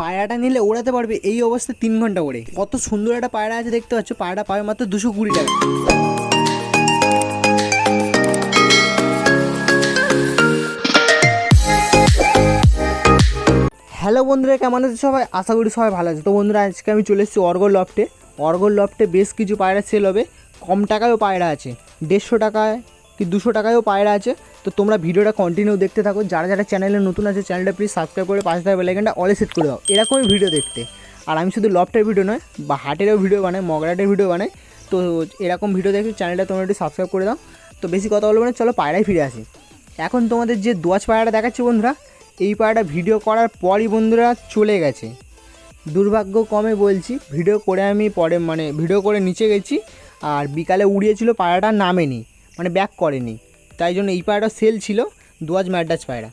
পায়রাটা নিলে ওড়াতে পারবে এই অবস্থায় তিন ঘণ্টা ওড়ে। কত সুন্দর একটা পায়রা আছে দেখতে পাচ্ছ, পায়রাটা পাবে মাত্র দুশো কুড়ি টাকা। হ্যালো বন্ধুরা, কেমন আছে সবাই? আশা করি সবাই ভালো আছে। তো বন্ধুরা, আজকে আমি চলে এসেছি অর্গল লফটে। অর্গল লফটে বেশ কিছু পায়রা সেল হবে। কম টাকায়ও পায়রা আছে। দেড়শো টাকায় কি দুশো টাকায়ও পায়রা আছে। তো তোমরা ভিডিওটা কন্টিনিউ দেখতে থাকো। যারা যারা চ্যানেলে নতুন আছে চ্যানেলটা প্লিজ সাবস্ক্রাইব করে পাশে থাকা বেলাইকানটা অলে সেট করে দাও। এরকমই ভিডিও দেখতে। আর আমি শুধু লফটের ভিডিও নয়, বা হাটেরও ভিডিও বানাই, মগরাটের ভিডিও বানাই। তো এরকম ভিডিও দেখে চ্যানেলটা তোমরা একটু সাবস্ক্রাইব করে দাও। তো বেশি কথা বলব না, চলো পায়রায় ফিরে আসি। এখন তোমাদের যে দোয়াজ পায়রাটা দেখাচ্ছি বন্ধুরা, এই পায়রাটা ভিডিও করার পরই বন্ধুরা চলে গেছে। দুর্ভাগ্য কমে বলছি ভিডিও করে আমি পরে মানে ভিডিও করে নিচে গেছি। আর বিকালে উড়িয়েছিল পায়রাটা নামেনি মানে ব্যাক করেনি। তাই জন্য এই পায়রাটা সেল ছিল দোয়াজ ম্যাডাস পায়রা।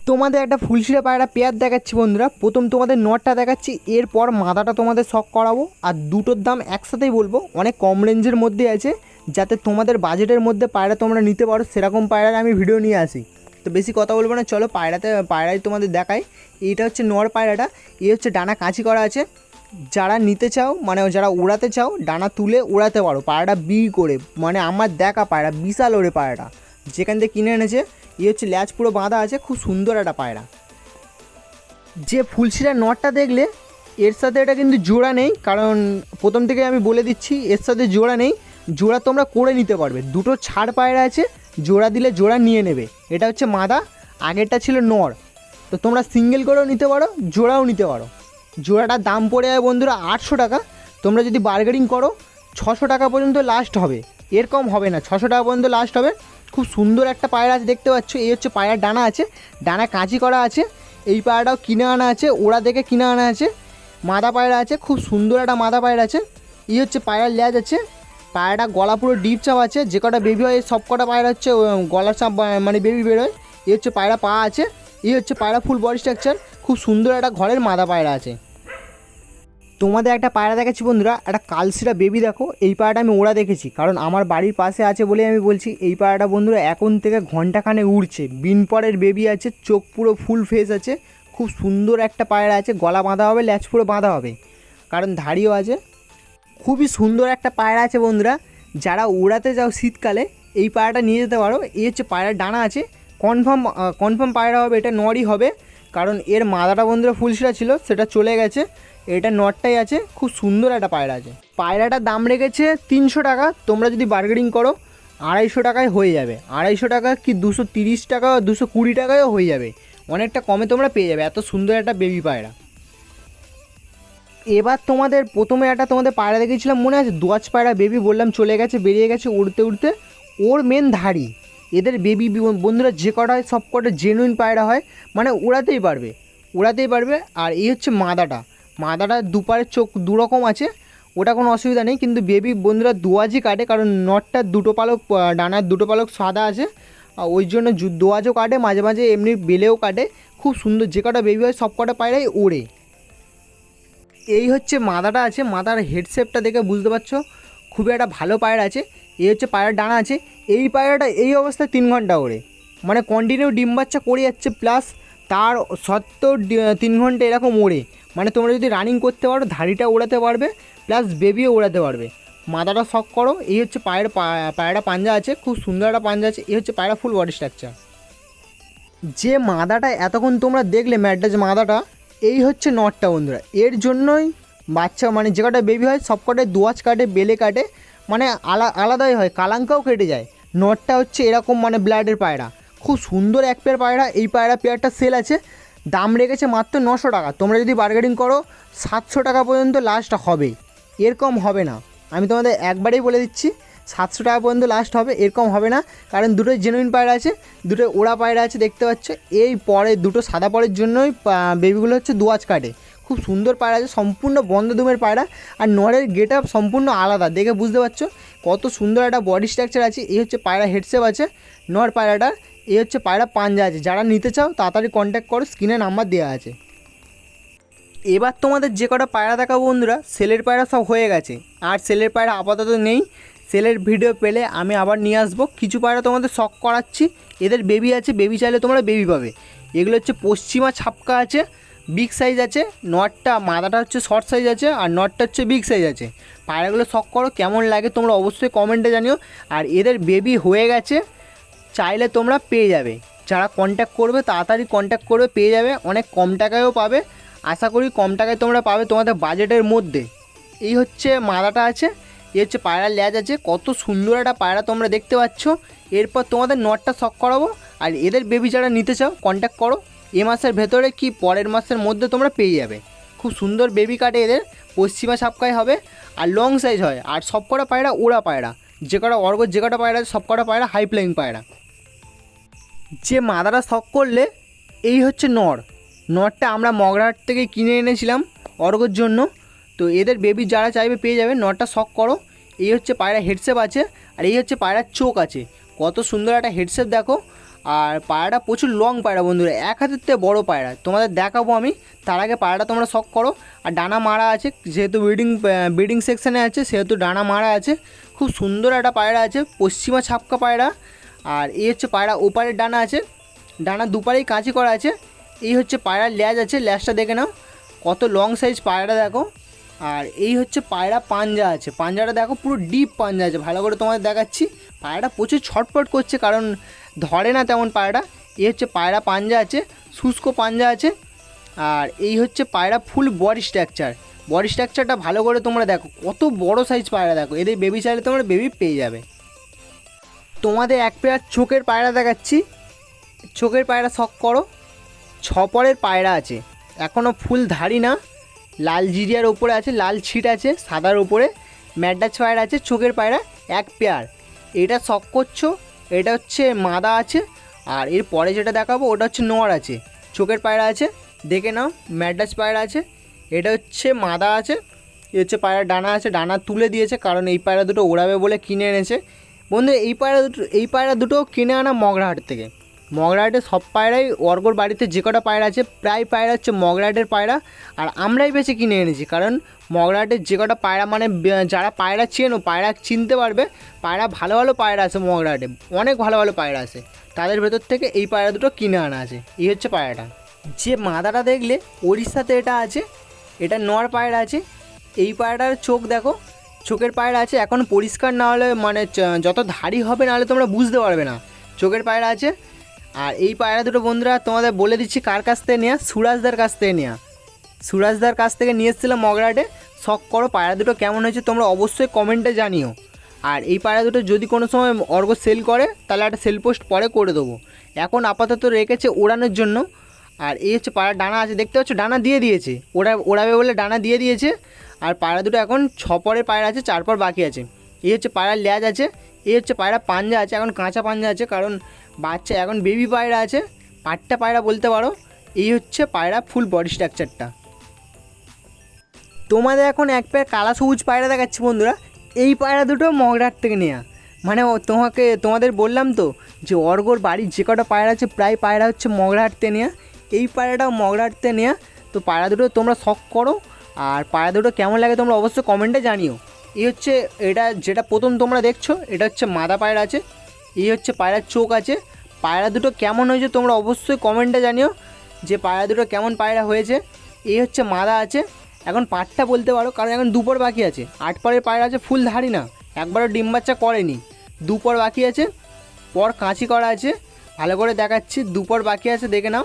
তোমাদের একটা ফুলশিরা পায়রা পেয়ার দেখাচ্ছি বন্ধুরা। প্রথম তোমাদের নটটা দেখাচ্ছি, এরপর মাথাটা তোমাদের শখ করাবো। আর দুটোর দাম একসাথেই বলব, অনেক কম রেঞ্জের মধ্যে আছে, যাতে তোমাদের বাজেটের মধ্যে পায়রা তোমরা নিতে পারো, সেরকম পায়রার আমি ভিডিও নিয়ে আসি। তো বেশি কথা বলব না, চলো পায়রাতে, পায়রাই তোমাদের দেখাই। এইটা হচ্ছে নর পায়রাটা, এই হচ্ছে ডানা কাঁচি করা আছে। যারা নিতে চাও মানে যারা উড়াতে চাও, ডানা তুলে উড়াতে পারো। পায়রাটা বি করে মানে আমার দেখা পায়রা, বিশাল ওরে পায়রাটা। যেখান থেকে কিনে এনেছে এই হচ্ছে ল্যাচ পুরো বাঁধা আছে, খুব সুন্দর একটা পায়রা। যে ফুলশিরা নটটা দেখলে, এর সাথে এটা কিন্তু জোড়া নেই, কারণ প্রথম থেকে আমি বলে দিচ্ছি, এর সাথে জোড়া নেই। জোড়া তোমরা করে নিতে পারবে। দুটো ছাড় পায়রা আছে, জোড়া দিলে জোড়া নিয়ে নেবে। এটা হচ্ছে মাদা, আগেরটা ছিল নর। তো তোমরা সিঙ্গেল করেও নিতে পারো, জোড়াও নিতে পারো। জোড়াটার দাম পড়ে যাবে বন্ধুরা আটশো টাকা। তোমরা যদি বার্গেনিং করো, ছশো টাকা পর্যন্ত লাস্ট হবে। এর কম হবে না, ছশো টাকা পর্যন্ত লাস্ট হবে। খুব সুন্দর একটা পায়রা আছে, দেখতে পাচ্ছ? এই হচ্ছে পায়রার ডানা আছে। ডানা কাঁচি করা আছে। এই পায়রাটাও কিনে আনা আছে, ওরা দেখে কিনে আনা আছে। মাদা পায়রা আছে, খুব সুন্দর একটা মাদা পায়রা আছে। এই হচ্ছে পায়রার ল্যাজ আছে। পায়রাটা গলা পুরো ডিপ চাপ আছে। যে কটা বেবি হয়, সব কটা পায়রা হচ্ছে গলার চাপ মানে বেবি বেরোয়। এই হচ্ছে পায়রা পা আছে। এই হচ্ছে পায়রা ফুল বডি স্ট্রাকচার খুব সুন্দর একটা ঘরের মাদা পায়রা আছে। তোমাদের একটা পায়রা দেখাচ্ছি বন্ধুরা, একটা কালসিরা বেবি দেখো, এই পায়রাটা আমি ওরা দেখেছি। কারণ আমার বাড়ির পাশে আছে বলে আমি বলছি, এই পায়রাটা বন্ধুরা এখন থেকে ঘন্টাখানে উড়ছে। বিনপরের বেবি আছে, চোখ পুরো ফুল ফেস আছে, খুব সুন্দর একটা পায়রা আছে, গলা বাঁধা হবে, ল্যাচ পুরো বাঁধা হবে। কারণ ধাড়িও আছে। খুবই সুন্দর একটা পায়রা আছে বন্ধুরা, যারা উড়াতে যাও শীতকালে, এই পায়রাটা নিয়ে যেতে পারো। এই হচ্ছে পায়রার ডানা আছে কনফার্ম কনফার্ম পায়রা হবে, এটা নরই হবে। কারণ এর মাদাটা বন্ধুরা ফুলশিরা ছিল, সেটা চলে গেছে। এটা নটটাই আছে, খুব সুন্দর একটা পায়রা আছে। পায়রাটার দাম রেখেছে তিনশো টাকা, তোমরা যদি বার্গেনিং করো, আড়াইশো টাকায় হয়ে যাবে। আড়াইশো টাকা কি দুশো তিরিশ টাকা, দুশো কুড়ি টাকায়ও হয়ে যাবে। অনেকটা কমে তোমরা পেয়ে যাবে, এত সুন্দর একটা বেবি পায়রা। এবার তোমাদের প্রথমে একটা তোমাদের পায়রা দেখেছিলাম মনে আছে? দোয়াজ পায়রা বেবি বললাম, চলে গেছে, বেরিয়ে গেছে উড়তে উড়তে। ওর মেন ধাড়ি। এদের বেবি বন্ধুরা যে কটা হয়, সব কটা জেনুইন পায়রা হয় মানে উড়াতেই পারবে উড়াতেই পারবে। আর এই হচ্ছে মাদাটা। মাদাটা দুপারের চোখ দুরকম আছে, ওটা কোনো অসুবিধা নেই, কিন্তু বেবি বন্ধুরা দোয়াজই কাটে, কারণ নটটার দুটো পালক ডানার দুটো পালক সাদা আছে, আর ওই জন্য দোয়াজও কাটে, মাঝে মাঝে এমনি বেলেও কাটে। খুব সুন্দর যে কটা বেবি হয়, সব কটা পায়রাই ওড়ে। এই হচ্ছে মাদাটা আছে, মাদার হেডশেপটা দেখে বুঝতে পারছ। খুবই একটা ভালো পায়রা আছে। এই হচ্ছে পায়রার ডানা আছে, এই পায়রাটা এই অবস্থায় তিন ঘণ্টা ওড়ে। মানে কন্টিনিউ ডিম বাচ্চা করে যাচ্ছে প্লাস তার সত্ত্বেও তিন ঘণ্টা এরকম ওড়ে। মানে তোমরা যদি রানিং করতে পারো, ধাড়িটা ওড়াতে পারবে প্লাস বেবিও ওড়াতে পারবে। মাদাটা শখ করো, এই হচ্ছে পায়ের পায়রা পাঞ্জা আছে, খুব সুন্দর একটা পাঞ্জা আছে, এই হচ্ছে পায়রা ফুল বডি স্ট্রাকচার যে মাদাটা এতক্ষণ তোমরা দেখলে ম্যাডাজ মাদাটা এই হচ্ছে নটটা বন্ধুরা। এর জন্যই বাচ্চা মানে যে কটা বেবি হয় সব কটায় দোয়াজ কাটে, বেলে কাটে। মানে আলা আলাদাই হয়, কালাঙ্কাও কেটে যায়। নটটা হচ্ছে এরকম মানে ব্লাডের পায়রা। খুব সুন্দর এক পেয়ার পায়রা, এই পায়রা পেয়ারটা সেল আছে। দাম রেখেছে মাত্র নশো টাকা। তোমরা যদি বার্গেনিং করো, সাতশো টাকা পর্যন্ত লাস্ট হবে। এর কম হবে না। আমি তোমাদের একবারেই বলে দিচ্ছি, সাতশো টাকা পর্যন্ত লাস্ট হবে, এরকম হবে না। কারণ দুটো জেনুইন পায়রা আছে, দুটো ওড়া পায়রা আছে, দেখতে পাচ্ছ। এই পরে দুটো সাদা পরের জন্যই বেবিগুলো হচ্ছে দোয়াজ কাটে। খুব সুন্দর পায়রা আছে, সম্পূর্ণ বন্ধ দুমের পায়রা আর নরের গেট আপ সম্পূর্ণ আলাদা, দেখে বুঝতে পারছ? কত সুন্দর একটা বডি স্ট্রাকচার আছে, এই হচ্ছে পায়রা হেডসেপ আছে, নর পায়রাটার, এই হচ্ছে পায়রা পাঞ্জা আছে, যারা নিতে চাও তাড়াতাড়ি কন্ট্যাক্ট করো স্ক্রিনে নাম্বার দেওয়া আছে। এবার তোমাদের যে কটা পায়রা দেখাবো বন্ধুরা সেলের পায়রা সব হয়ে গেছে, আর সেলের পায়রা আপাতত নেই সেলের ভিডিও পেলে আমি আবার নিয়ে আসব, কিছু পায়রা তোমাদের শখ করাচ্ছি, এদের বেবি আছে বেবি চাইলে তোমরা বেবি পাবে, এগুলো হচ্ছে পশ্চিমা ছাপকা আছে বিগ সাইজ আছে নটটা মাদাটা হচ্ছে শর্ট সাইজ আছে আর নটটা হচ্ছে বিগ সাইজ আছে। পায়রাগুলো শখ করো, কেমন লাগে তোমরা অবশ্যই কমেন্টে জানিও। আর এদের বেবি হয়ে গেছে, চাইলে তোমরা পেয়ে যাবে। যারা কন্ট্যাক্ট করবে, তাড়াতাড়ি কন্ট্যাক্ট করবে, পেয়ে যাবে। অনেক কম টাকায়ও পাবে। আশা করি কম টাকায় তোমরা পাবে তোমাদের বাজেটের মধ্যে। এই হচ্ছে মাদাটা আছে, এই হচ্ছে পায়রার ল্যাজ আছে। কত সুন্দর একটা পায়রা তোমরা দেখতে পাচ্ছ। এরপর তোমাদের নটটা শখ করাবো। আর এদের বেবি যারা নিতে চাও কন্ট্যাক্ট করো। এ মাসের ভেতরে কি পরের মাসের মধ্যে তোমরা পেয়ে যাবে। খুব সুন্দর বেবি কাটে এদের পশ্চিমা সাপকায় হবে আর লং সাইজ হয়। আর সব কটা পায়রা ওড়া পায়রা। যে কটা অর্গ, যে কটা পায়রা সব কটা পায়রা হাই ফ্লাইং পায়রা। যে মাদারা শখ করলে, এই হচ্ছে নর। নরটা আমরা মগরাহাট থেকে কিনে এনেছিলাম অর্গর জন্য। তো এদের বেবি যারা চাইবে পেয়ে যাবে, নরটা শখ করো। এই হচ্ছে পায়রা হেডসেপ আছে, আর এই হচ্ছে পায়রার চোখ আছে। কত সুন্দর একটা হেডসেপ দেখো। আর পায়রাটা প্রচুর লং পায়রা বন্ধুরা, এক হাতের থেকে বড়ো পায়রা। তোমাদের দেখাবো আমি, তার আগে পায়রাটা তোমরা শখ করো। আর ডানা মারা আছে, যেহেতু ব্রিডিং ব্রিডিং সেকশানে আছে, সেহেতু ডানা মারা আছে। খুব সুন্দর একটা পায়রা আছে, পশ্চিমা ছাপকা পায়রা। আর এই হচ্ছে পায়রা ওপারের ডানা আছে, ডানা দুপারেই কাঁচি করা আছে। এই হচ্ছে পায়রার ল্যাজ আছে, ল্যাজটা দেখে নাও, কত লং সাইজ পায়রা দেখো। আর এই হচ্ছে পায়রা পাঞ্জা আছে, পাঞ্জাটা দেখো পুরো ডিপ পাঞ্জা আছে, ভালো করে তোমাদের দেখাচ্ছি। পায়রাটা প্রচুর ছটপট করছে, কারণ ধরে না তেমন পায়রা। এই হচ্ছে পায়রা পাঞ্জা আছে, শুষ্ক পাঞ্জা আছে, আর এই হচ্ছে পায়রা ফুল বডি স্ট্রাকচার। বডি স্ট্রাকচারটা ভালো করে তোমরা দেখো, কত বড় সাইজ পায়রা দেখো, এদের বেবি চাইলে তোমরা বেবি পেয়ে যাবে। তোমাদের এক পেয়ার চোখের পায়রা দেখাচ্ছি। চোখের পায়রা শখ করো ছপরের পায়রা আছে। এখনও ফুল ধারি না, লাল জিরিয়ার ওপরে আছে, লাল ছিট আছে, সাদার ওপরে ম্যাডাচ পায়রা আছে, চোখের পায়রা এক পেয়ার এটা শখ করছ এটা হচ্ছে মাদা আছে, আর এর পরে যেটা দেখাবো ওটা হচ্ছে নোয়ার আছে। চোখের পায়রা আছে, দেখে নাও ম্যাডাস পায়রা আছে, এটা হচ্ছে মাদা আছে, এ হচ্ছে পায়রা ডানা আছে, ডানা তুলে দিয়েছে, কারণ এই পায়রা দুটো ওড়াবে বলে কিনে এনেছে। বন্ধু, এই পায়রা দুটো, এই পায়রা দুটো কিনে আনা মগরাহাট থেকে। মগরাহাটে সব পায়রাই অর্গর বাড়িতে যে কটা পায়রা আছে, প্রায় পায়রা হচ্ছে মগরাহাটের পায়রা। আর আমরাই বেশি কিনে এনেছি, কারণ মগরাহাটের যে কটা পায়রা মানে যারা পায়রা চেনো, পায়রা চিনতে পারবে, পায়রা ভালো ভালো পায়রা আছে মগরাহাটে অনেক ভালো ভালো পায়রা আছে। তাদের ভেতর থেকে এই পায়রা দুটো কিনে আনা আছে, এই হচ্ছে পায়রাটা। যে মাদাটা দেখলে, ওড়িশাতে এটা আছে, এটা নর পায়রা আছে, এই পায়রাটার চোখ দেখো, চোখের পায়রা আছে, এখন পরিষ্কার না হলে মানে যত ধারি হবে না হলে তোমরা বুঝতে পারবে না। চোখের পায়রা আছে আর এই পায়রা দুটো বন্ধুরা তোমাদের বলে দিচ্ছি কার কাছ থেকে নেওয়া সুরাজদার কাছ থেকে নেওয়া সুরাজদার কাছ থেকে নিয়ে এসেছিলাম মগরাটে। শখ করো পায়রা দুটো কেমন হয়েছে তোমরা অবশ্যই কমেন্টে জানিও। আর এই পায়রা দুটো যদি কোনো সময় অর্গ সেল করে, তাহলে একটা সেল পোস্ট পরে করে দেবো। এখন আপাতত রেখেছে ওড়ানোর জন্য। আর এই হচ্ছে পায়রা ডানা আছে, দেখতে পাচ্ছ? ডানা দিয়ে দিয়েছে। ওরা, ওড়াবে বলে ডানা দিয়ে দিয়েছে। আর পায়রা দুটো এখন ছ পায়রা আছে, চার পর বাকি আছে। এই হচ্ছে পায়রার ল্যাজ আছে, এই হচ্ছে পায়রা পাঞ্জা আছে, এখন কাঁচা পাঞ্জা আছে, কারণ বাচ্চা এখন বেবি পায়রা আছে পাট্টা পায়রা বলতে পারো, এই হচ্ছে পায়রা ফুল বডি স্ট্রাকচারটা তোমাদের এখন এক পেয়ার কালা সবুজ পায়রা দেখাচ্ছি বন্ধুরা, এই পায়রা দুটো মগরাট থেকে নেওয়া মানে তোমাকে, তোমাদের বললাম তো যে অর্গর বাড়ির যে কটা পায়রা আছে, প্রায় পায়রা হচ্ছে মগরাহাট থেকে নেওয়া এই পায়রাটাও মগরাহাট থেকে নেওয়া তো পায়রা দুটো তোমরা শখ করো, আর পায়রা দুটো কেমন লাগে তোমরা অবশ্যই কমেন্টে জানিও। এই হচ্ছে, এটা যেটা প্রথম তোমরা দেখছ, এটা হচ্ছে মাদা পায়রা আছে। এই হচ্ছে পায়রার চোখ আছে। পায়রা দুটো কেমন হয়েছে তোমরা অবশ্যই কমেন্টে জানিও, যে পায়রা দুটো কেমন পায়রা হয়েছে। এই হচ্ছে মাদা আছে। এখন পাটটা বলতে পারো, কারণ এখন দুপর বাকি আছে। আট পরের পায়রা আছে, ফুল ধারি না। একবারও ডিম বাচ্চা করেনি। দুপর বাকি আছে, পর কাঁচি করা আছে। ভালো করে দেখাচ্ছি, দুপর বাকি আছে, দেখে নাও।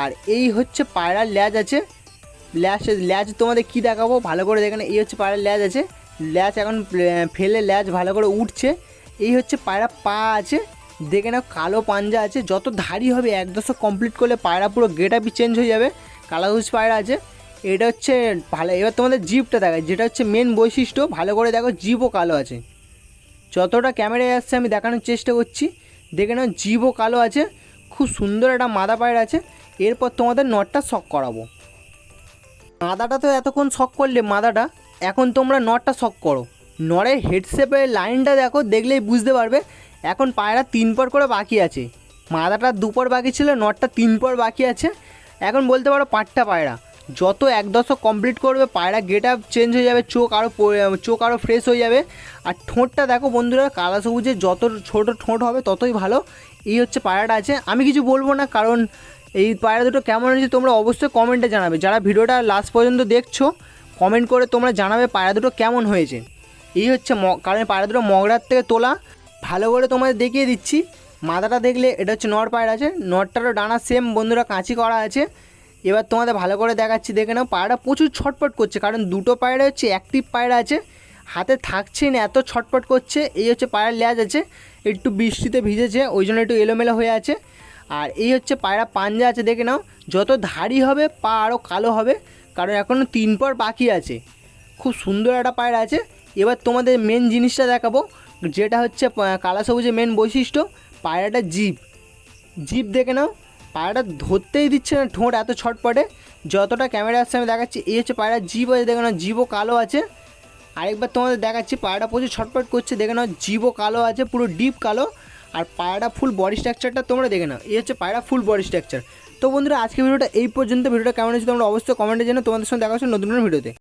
আর এই হচ্ছে পায়রার ল্যাজ আছে। ল্যাজ ল্যাজ তোমাদের কি দেখাবো? ভালো করে দেখে। এই হচ্ছে পায়রার ল্যাজ আছে। ল্যাজ এখন ফেলে ল্যাজ ভালো করে উঠছে। এই হচ্ছে পায়রা, পা আছে, দেখে নাও কালো পাঞ্জা আছে, যত ধারি হবে এক দশক কমপ্লিট করলে পায়রা পুরো গেট আপই চেঞ্জ হয়ে যাবে। কালো হুস পায়রা আছে, এটা হচ্ছে ভালো, এবার তোমাদের জিপটা দেখায় যেটা হচ্ছে মেন বৈশিষ্ট্য, ভালো করে দেখো জিপও কালো আছে। যতটা ক্যামেরায় আসছে আমি দেখানোর চেষ্টা করছি, দেখে নাও জিভও কালো আছে, খুব সুন্দর একটা মাদা পায়রা আছে, এরপর তোমাদের নটটা শখ করাবো। মাদাটা তো এতক্ষণ শখ করলে, মাদাটা, এখন তোমরা নটটা শখ করো। নরের হেডশেপের লাইনটা দেখো, দেখলেই বুঝতে পারবে। এখন পায়রা তিন পর করে বাকি আছে। মাদাটা দুপর বাকি ছিল, নটটা তিন পর বাকি আছে। এখন বলতে পারো পাটটা পায়রা। যত এক দশক কমপ্লিট করবে, পায়রা গেট আপ চেঞ্জ হয়ে যাবে, চোখ আরও চোখ আরও ফ্রেশ হয়ে যাবে। আর ঠোঁটটা দেখো বন্ধুরা, কালা সবুজের যত ছোট ঠোঁট হবে, ততই ভালো। এই হচ্ছে পায়রাটা আছে। আমি কিছু বলব না, কারণ এই পায়রা দুটো কেমন হয়েছে তোমরা অবশ্যই কমেন্টে জানাবে। যারা ভিডিওটা লাস্ট পর্যন্ত দেখছ কমেন্ট করে তোমরা জানাবে পায়রা দুটো কেমন হয়েছে। এই হচ্ছে ম কারণ পায়রা দুটো মগরার থেকে তোলা। ভালো করে তোমাদের দেখিয়ে দিচ্ছি। মাথাটা দেখলে এটা হচ্ছে নর পায়রা আছে। নরটারও ডানা সেম বন্ধুরা কাঁচি করা আছে। এবার তোমাদের ভালো করে দেখাচ্ছি, দেখে নাও। পায়রাটা প্রচুর ছটপট করছে, কারণ দুটো পায়রা হচ্ছে অ্যাক্টিভ পায়রা আছে। হাতে থাকছেই না, এত ছটপট করছে। এই হচ্ছে পায়রার লেজ আছে। একটু বৃষ্টিতে ভিজেছে, ওই জন্য একটু এলোমেলো হয়ে আছে। আর এই হচ্ছে পায়রা পাঞ্জা আছে, দেখে নাও। যত ধাড়ি হবে, পা আরও কালো হবে। কারণ এখনও তিন পর বাকি আছে। খুব সুন্দর একটা পায়রা আছে। এবার তোমাদের মেন জিনিসটা দেখাবো, যেটা হচ্ছে কালা সবুজের মেন বৈশিষ্ট্য, পায়রাটা জিভ জিভ দেখে নাও, পায়রাটা ধরতেই দিচ্ছে না, ঠোঁট এত ছটপটে। যতটা ক্যামেরার সামনে দেখাচ্ছি, এই হচ্ছে পায়রা জিভ আছে দেখে নাও জিভও কালো আছে। আরেকবার তোমাদের দেখাচ্ছি, পায়রাটা প্রচুর ছটপট করছে, দেখে নাও জিভও কালো আছে, পুরো ডিপ কালো। আর পায়রাটা ফুল বডি স্ট্রাকচারটা তোমরা দেখে নাও, এই হচ্ছে পায়রা ফুল বডি স্ট্রাকচার তো বন্ধুরা আজকে ভিডিওটা এই পর্যন্ত, ভিডিওটা কেমন হয়েছে তোমরা অবশ্যই কমেন্টে জানো তোমাদের সঙ্গে দেখা হচ্ছে নতুন নতুন ভিডিওতে।